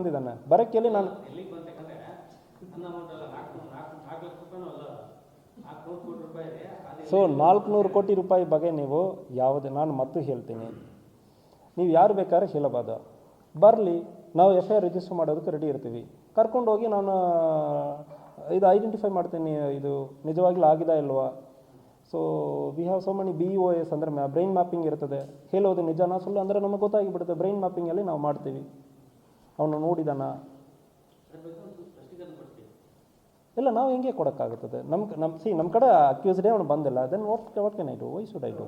ಬಂದಿದ್ದಾನೆ. ಬರಕ್ಕೆಲ್ಲಿ ನಾನು ಸೊ ನಾಲ್ಕುನೂರು ಕೋಟಿ ರೂಪಾಯಿ ಬಗ್ಗೆ ನೀವು ಯಾವುದೇ ನಾನು ಮತ್ತು ಹೇಳ್ತೀನಿ. ನೀವು ಯಾರು ಬೇಕಾದ್ರೆ ಹೇಳಬಹುದು ಬರಲಿ ನಾವು ಎಫ್ ಐ ಆರ್ ರಿಜಿಸ್ಟರ್ ಮಾಡೋದಕ್ಕೆ ರೆಡಿ ಇರ್ತೀವಿ. ಕರ್ಕೊಂಡು ಹೋಗಿ ನಾನು ಇದು ಐಡೆಂಟಿಫೈ ಮಾಡ್ತೀನಿ ಇದು ನಿಜವಾಗ್ಲೂ ಆಗಿದೆ ಇಲ್ವಾ? So we have so many B O S ಅಂದರೆ ಮ್ಯಾ ಬ್ರೈನ್ ಮ್ಯಾಪಿಂಗ್ ಇರ್ತದೆ. ಹೇಳೋದು ನಿಜನಾ ಸುಳ್ಳು ಅಂದರೆ ನಮಗೆ ಗೊತ್ತಾಗಿಬಿಡುತ್ತೆ. ಬ್ರೈನ್ ಮ್ಯಾಪಿಂಗಲ್ಲಿ ನಾವು ಮಾಡ್ತೀವಿ. ಅವನು ನೋಡಿದಾನ. ಇಲ್ಲ, ನಾವು ಹೆಂಗೆ ಕೊಡೋಕ್ಕಾಗುತ್ತದೆ? ನಮ್ಮ ನಮ್ಮ ಸಿ ನಮ್ಮ ಕಡೆ ಅಕ್ಯೂಸ್ಡೇ ಅವನು ಬಂದಿಲ್ಲ. Then what what I do why should I do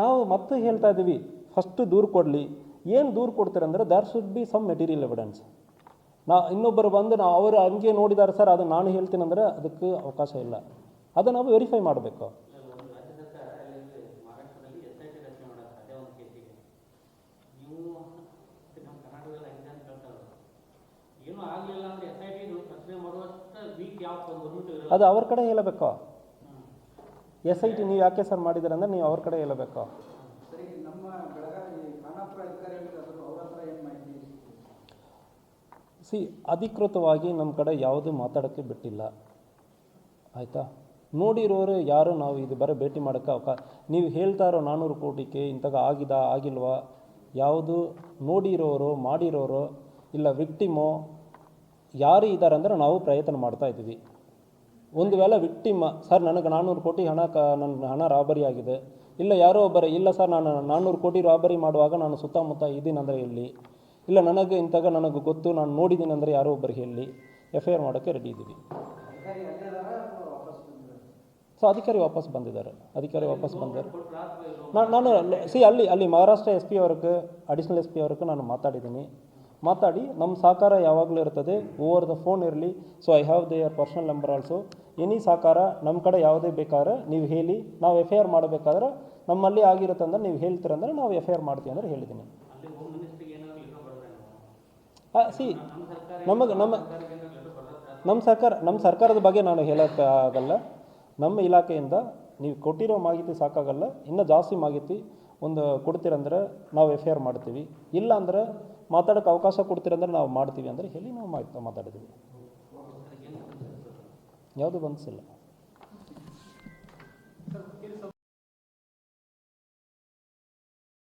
ನಾವು ಮತ್ತೆ ಹೇಳ್ತಾ ಇದ್ದೀವಿ ಫಸ್ಟ್ ದೂರು ಕೊಡಲಿ. ಏನು ದೂರು ಕೊಡ್ತೀರಂದ್ರೆ there should be some material evidence ನಾ, ಇನ್ನೊಬ್ಬರು ಬಂದು ನಾವು ಅವರು ಹಂಗೆ ನೋಡಿದ್ದಾರೆ ಸರ್ ಅದು ನಾನು ಹೇಳ್ತೀನಿ ಅಂದರೆ, ಅದಕ್ಕೆ ಅವಕಾಶ ಇಲ್ಲ. ಅದನ್ನು ನಾವು ವೆರಿಫೈ ಮಾಡಬೇಕು ಇಲ್ಲ, ಒಂದು ರಾಜ್ಯ ಸರ್ಕಾರ ಇಲ್ಲಿ ಮಹಾರಾಷ್ಟ್ರದಲ್ಲಿ ಎಸ್ ಐ ಟಿ ರಚನೆ ಮಾಡೋದು ಅದೇ ಒಂದು ಕೇಸಿಗೆ ನೀವು ಇದು ನಮ್ಮ ಕರ್ನಾಟಕದಲ್ಲಿ ಆಗಿದೆ ಅಂತ ಹೇಳ್ತಾರೆ ಏನೂ ಆಗಲಿಲ್ಲ ಅಂದ್ರೆ ಎಸ್ ಐ ಟಿ ರಚನೆ ಮಾಡುವಷ್ಟು ವೀಕ್ ಯಾವ ಒಂದು ಗೌರ್ಮೆಂಟ್ ಅದು ಅವ್ರ ಕಡೆ ಹೇಳಬೇಕು. ಎಸ್ ಐ ಟಿ ನೀವು ಯಾಕೆ ಸರ್ ಮಾಡಿದ್ದೀರ ಅಂದರೆ ನೀವು ಅವ್ರ ಕಡೆ ಹೇಳಬೇಕು. ಸರಿ ನಮ್ಮ ಬೆಳಗಾವಿ ಖಾನಾಪುರ ಅಧಿಕಾರಿಗಳಿಗಾದ್ರು ಅವ್ರ ಹತ್ರ ಏನು ಮಾಹಿತಿ ಸಿ ಅಧಿಕೃತವಾಗಿ ನಮ್ಮ ಕಡೆ ಯಾವುದು ಮಾತಾಡೋಕ್ಕೆ ಬಿಟ್ಟಿಲ್ಲ. ಆಯಿತಾ? ನೋಡಿರೋರು ಯಾರು ನಾವು ಇದು ಬರೋ ಭೇಟಿ ಮಾಡೋಕ್ಕೆ ಅವಕಾಶ ನೀವು ಹೇಳ್ತಾ ಇರೋ ನಾನ್ನೂರು ಕೋಟಿಗೆ ಇಂಥ ಆಗಿದ ಆಗಿಲ್ವಾ? ಯಾವುದು ನೋಡಿರೋರು ಮಾಡಿರೋರು ಇಲ್ಲ ವಿಕ್ಟಿಮು ಯಾರು ಇದ್ದಾರೆ ಅಂದರೆ ನಾವು ಪ್ರಯತ್ನ ಮಾಡ್ತಾ ಇದ್ದೀವಿ. ಒಂದು ವೇಳೆ ವಿಕ್ಟಿಮ್, ಸರ್, ನನಗೆ ನಾನ್ನೂರು ಕೋಟಿ ಹಣ ಕ ನನ್ನ ಹಣ ರಾಬರಿ ಆಗಿದೆ. ಇಲ್ಲ, ಯಾರೋ ಒಬ್ಬರೇ, ಇಲ್ಲ, ಸರ್, ನಾನು ನಾನ್ನೂರು ಕೋಟಿ ರಾಬರಿ ಮಾಡುವಾಗ ನಾನು ಸುತ್ತಮುತ್ತ ಇದ್ದೀನಂದರೆ ಹೇಳಿ. ಇಲ್ಲ, ನನಗೆ ಇಂತಾಗ ನನಗೆ ಗೊತ್ತು, ನಾನು ನೋಡಿದ್ದೀನಿ ಅಂದರೆ ಯಾರೋ ಒಬ್ಬರಿಗೆ ಹೇಳಿ. ಎಫ್ ಐ ಆರ್ ಮಾಡೋಕ್ಕೆ ರೆಡಿ ಇದ್ದೀವಿ. ಸೊ ಅಧಿಕಾರಿ ವಾಪಸ್ ಬಂದಿದ್ದಾರೆ. ಅಧಿಕಾರಿ ವಾಪಸ್ ಬಂದಿದ್ದಾರೆ. ನಾನು ನಾನು ಸಿ ಅಲ್ಲಿ ಅಲ್ಲಿ ಮಹಾರಾಷ್ಟ್ರ ಎಸ್ ಪಿ ಅವ್ರಿಗೆ, ಅಡಿಷ್ನಲ್ ಎಸ್ ಪಿ ಅವ್ರಿಗೆ ನಾನು ಮಾತಾಡಿದ್ದೀನಿ. ಮಾತಾಡಿ ನಮ್ಮ ಸಹಕಾರ ಯಾವಾಗಲೂ ಇರ್ತದೆ ಓವರ್ ದ ಫೋನ್ ಇರಲಿ. So I have their personal number also any ಸಹಕಾರ ನಮ್ಮ ಕಡೆ ಯಾವುದೇ ಬೇಕಾದ್ರೆ ನೀವು ಹೇಳಿ ನಾವು ಎಫ್ ಐ ಆರ್ ಮಾಡಬೇಕಾದ್ರೆ ನಮ್ಮಲ್ಲಿ ಆಗಿರುತ್ತೆ ಅಂದ್ರೆ ನೀವು ಹೇಳ್ತೀರಂದ್ರೆ ನಾವು ಎಫ್ ಐ ಆರ್ ಮಾಡ್ತೀವಿ ಅಂದ್ರೆ ಹೇಳಿದ್ದೀನಿ. ಸಿ ನಮಗೆ ನಮ್ಮ ನಮ್ಮ ಸರ್ಕಾರ ನಮ್ಮ ಸರ್ಕಾರದ ಬಗ್ಗೆ ನಾನು ಹೇಳೋಕ್ಕೆ ಆಗಲ್ಲ. ನಮ್ಮ ಇಲಾಖೆಯಿಂದ ನೀವು ಕೊಟ್ಟಿರೋ ಮಾಹಿತಿ ಸಾಕಾಗಲ್ಲ ಇನ್ನೂ ಜಾಸ್ತಿ ಮಾಹಿತಿ ಒಂದು ಕೊಡ್ತೀರಂದ್ರೆ ನಾವು ಎಫ್ ಐ ಆರ್ ಮಾಡ್ತೀವಿ. ಇಲ್ಲ ಅಂದರೆ ಮಾತಾಡೋಕ್ಕೆ ಅವಕಾಶ ಕೊಡ್ತೀರಂದ್ರೆ ನಾವು ಮಾಡ್ತೀವಿ. ಅಂದರೆ ಹೇಳಿ ನಾವು ಮಾತಾಡಿದ್ದೀವಿ. ಯಾವುದು ಬಂದಿಸಿಲ್ಲ